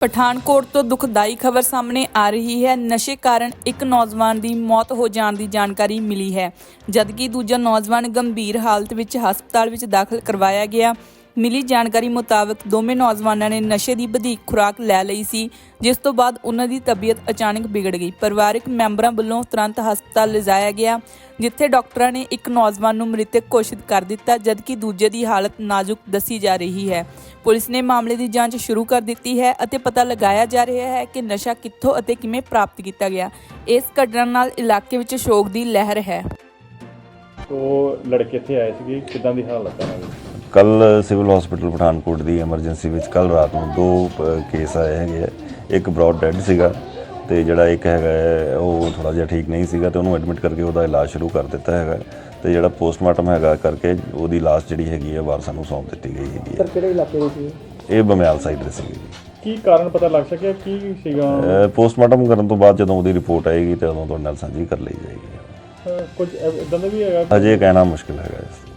ਪਠਾਨਕੋਟ ਤੋਂ ਦੁਖਦਾਈ ਖਬਰ ਸਾਹਮਣੇ ਆ ਰਹੀ ਹੈ। ਨਸ਼ੇ ਕਾਰਨ ਇੱਕ ਨੌਜਵਾਨ ਦੀ ਮੌਤ ਹੋ ਜਾਣ ਦੀ ਜਾਣਕਾਰੀ ਮਿਲੀ ਹੈ। ਜਦਕਿ ਦੂਜਾ ਨੌਜਵਾਨ ਗੰਭੀਰ ਹਾਲਤ ਵਿੱਚ ਹਸਪਤਾਲ ਵਿੱਚ ਦਾਖਲ ਕਰਵਾਇਆ ਗਿਆ। ਮਿਲੀ ਜਾਣਕਾਰੀ ਮੁਤਾਬਕ ਦੋਵੇਂ ਨੌਜਵਾਨਾਂ ਨੇ ਨਸ਼ੇ ਦੀ ਵਧੇਕ ਖੁਰਾਕ ਲੈ ਲਈ ਸੀ, ਜਿਸ ਤੋਂ ਬਾਅਦ ਉਹਨਾਂ ਦੀ ਤਬੀਅਤ ਅਚਾਨਕ ਵਿਗੜ ਗਈ। ਪਰਿਵਾਰਕ ਮੈਂਬਰਾਂ ਵੱਲੋਂ ਤੁਰੰਤ ਹਸਪਤਾਲ ਲਿਜਾਇਆ ਗਿਆ, ਜਿੱਥੇ ਡਾਕਟਰਾਂ ਨੇ ਇੱਕ ਨੌਜਵਾਨ ਨੂੰ ਮ੍ਰਿਤਕ ਘੋਸ਼ਿਤ ਕਰ ਦਿੱਤਾ, ਜਦਕਿ ਦੂਜੇ ਦੀ ਹਾਲਤ ਨਾਜ਼ੁਕ ਦੱਸੀ ਜਾ ਰਹੀ ਹੈ। ਪੁਲਿਸ ਨੇ ਮਾਮਲੇ ਦੀ ਜਾਂਚ ਸ਼ੁਰੂ ਕਰ ਦਿੱਤੀ ਹੈ ਅਤੇ ਪਤਾ ਲਗਾਇਆ ਜਾ ਰਿਹਾ ਹੈ ਕਿ ਨਸ਼ਾ ਕਿੱਥੋਂ ਅਤੇ ਕਿਵੇਂ ਪ੍ਰਾਪਤ ਕੀਤਾ ਗਿਆ। ਇਸ ਘਟਨਾ ਨਾਲ ਇਲਾਕੇ ਵਿੱਚ ਸ਼ੋਕ ਦੀ ਲਹਿਰ ਹੈ। ਉਹ ਲੜਕੇ ਇੱਥੇ ਆਏ ਸੀਗੇ, ਕਿਦਾਂ ਦੀ ਹਾਲਤ ਹੈ ਉਹਨਾਂ ਦੀ? ਕੱਲ ਸਿਵਲ ਹਸਪੀਟਲ ਪਠਾਨਕੋਟ ਦੀ ਐਮਰਜੈਂਸੀ ਵਿੱਚ ਕੱਲ ਰਾਤ ਨੂੰ ਦੋ ਕੇਸ ਆਏ ਹੈਗੇ ਆ। ਇੱਕ ਬ੍ਰੌਡ ਡੈਡ ਸੀਗਾ ਤੇ ਜਿਹੜਾ ਇੱਕ ਹੈਗਾ ਹੈ, ਉਹ ਥੋੜਾ ਜਿਹਾ ਠੀਕ ਨਹੀਂ ਸੀਗਾ ਤੇ ਉਹਨੂੰ ਐਡਮਿਟ ਕਰਕੇ ਉਹਦਾ ਇਲਾਜ ਸ਼ੁਰੂ ਕਰ ਦਿੱਤਾ ਹੈਗਾ। ਤੇ ਜਿਹੜਾ ਪੋਸਟਮਾਰਟਮ ਹੈਗਾ ਕਰਕੇ ਉਹਦੀ ਲਾਸ਼ ਜਿਹੜੀ ਹੈਗੀ ਹੈ ਵਾਰਸਾਂ ਨੂੰ ਸੌਂਪ ਦਿੱਤੀ ਗਈ ਹੈਗੀ ਹੈ ਕਿਹੜੇ ਇਲਾਕੇ ਦੇ ਸੀ ਇਹ? ਬਮਿਆਲ ਸਾਈਡ ਦੇ ਸੀਗੀ ਕੀ ਕਾਰਨ ਪਤਾ ਲੱਗ ਸਕਿਆ? ਕੀ ਸੀਗਾ? ਪੋਸਟਮਾਰਟਮ ਕਰਨ ਤੋਂ ਬਾਅਦ ਜਦੋਂ ਉਹਦੀ ਰਿਪੋਰਟ ਆਏਗੀ ਤੇ ਉਦੋਂ ਤੁਹਾਡੇ ਨਾਲ ਸਾਂਝੀ ਕਰ ਲਈ ਜਾਏਗੀ। ਕੁਝ ਇਦਾਂ ਦਾ ਵੀ ਹੈਗਾ ਅਜੇ ਕਹਿਣਾ ਮੁਸ਼ਕਿਲ ਹੈਗਾ ਇਸ